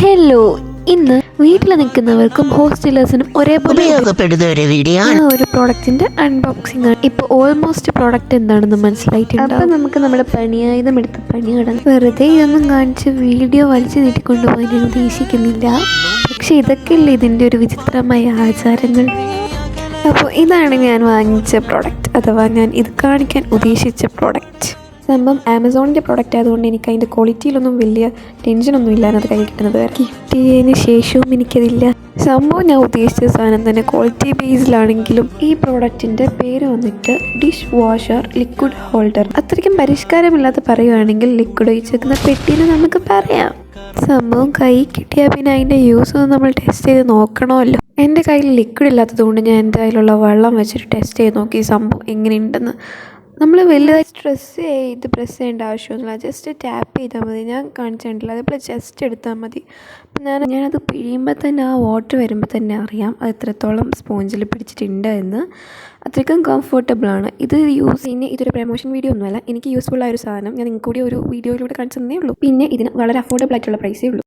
Hello ഇന്ന് വീട്ടിൽ നിൽക്കുന്നവർക്കും ഹോസ്റ്റലേഴ്സിനും ഒരേപോലെ ഉപയോഗപ്പെടുന്ന ഒരു വീഡിയോ ആ ഒരു പ്രോഡക്റ്റിന്റെ അൺബോക്സിംഗ് ആണ്. ഇപ്പൊ ഓൾമോസ്റ്റ് പ്രോഡക്റ്റ് എന്താണെന്ന് മനസ്സിലായിട്ടുണ്ട് അപ്പൊ നമുക്ക് നമ്മുടെ പണിയായുധം എടുത്ത് പണി കിടന്നു വെറുതെ ഇതൊന്നും കാണിച്ച് വീഡിയോ വലിച്ചു നീട്ടിക്കൊണ്ടുപോകാൻ ഞാൻ ഉദ്ദേശിക്കുന്നില്ല. പക്ഷെ ഇതൊക്കെയല്ലേ ഇതിന്റെ ഒരു വിചിത്രമായ ആചാരങ്ങൾ? അപ്പോൾ ഇതാണ് ഞാൻ വാങ്ങിച്ച പ്രോഡക്റ്റ് അഥവാ ഞാൻ ഇത് കാണിക്കാൻ ഉദ്ദേശിച്ച പ്രോഡക്റ്റ് സംഭവം ആമസോണിന്റെ പ്രൊഡക്റ്റ് ആയതുകൊണ്ട് എനിക്ക് അതിന്റെ ക്വാളിറ്റിയിലൊന്നും വലിയ ടെൻഷനൊന്നും ഇല്ലാതെ അത് കൈ കിട്ടുന്നത് കിട്ടിയതിന് ശേഷവും എനിക്കതില്ല. സംഭവം ഞാൻ ഉദ്ദേശിച്ച സാധനം തന്നെ ക്വാളിറ്റി ബേസിലാണെങ്കിലും ഈ പ്രോഡക്റ്റിന്റെ പേര് വന്നിട്ട് ഡിഷ് വാഷർ ലിക്വിഡ് ഹോൾഡർ അത്രയ്ക്കും പരിഷ്കാരമില്ലാതെ പറയുകയാണെങ്കിൽ ലിക്വിഡ് ഒഴിച്ചേക്കുന്ന പെട്ടീനെ നമുക്ക് പറയാം. സംഭവം കൈ കിട്ടിയാൽ പിന്നെ അതിന്റെ യൂസ് ഒന്ന് നമ്മൾ ടെസ്റ്റ് ചെയ്ത് നോക്കണമല്ലോ. എന്റെ കയ്യിൽ ലിക്വിഡ് ഇല്ലാത്തത് കൊണ്ട് ഞാൻ എന്റെ കയ്യിലുള്ള വെള്ളം വെച്ചിട്ട് ടെസ്റ്റ് ചെയ്ത് നോക്കി സംഭവം എങ്ങനെയുണ്ടെന്ന്. നമ്മൾ വലുതായി സ്ട്രെസ് ചെയ്ത് പ്രസ് ചെയ്യേണ്ട ആവശ്യമൊന്നുമില്ല. ജസ്റ്റ് ടാപ്പ് ചെയ്താൽ മതി. ഞാൻ കാണിച്ചിട്ടില്ല അതേപോലെ ജസ്റ്റ് എടുത്താൽ മതി. അപ്പം ഞാൻ ഞാനത് പിഴിയുമ്പോൾ തന്നെ ആ വാട്ടർ വരുമ്പോൾ തന്നെ അറിയാം അത് എത്രത്തോളം സ്പോഞ്ചിൽ പിടിച്ചിട്ടുണ്ട് എന്ന്. അത്രയ്ക്കും കംഫർട്ടബിളാണ് ഇത് യൂസ് ചെയ്യുന്ന ഇതൊരു പ്രൊമോഷൻ വീഡിയോ ഒന്നുമല്ല. എനിക്ക് യൂസ്ഫുൾ ആയ ഒരു സാധനം. ഞാൻ നിങ്ങൾക്ക് കൂടി ഒരു വീഡിയോയിലൂടെ കാണിച്ചു തന്നേ ഉള്ളൂ. പിന്നെ ഇതിന് വളരെ അഫോർഡബിൾ ആയിട്ടുള്ള പ്രൈസേ ഉള്ളൂ.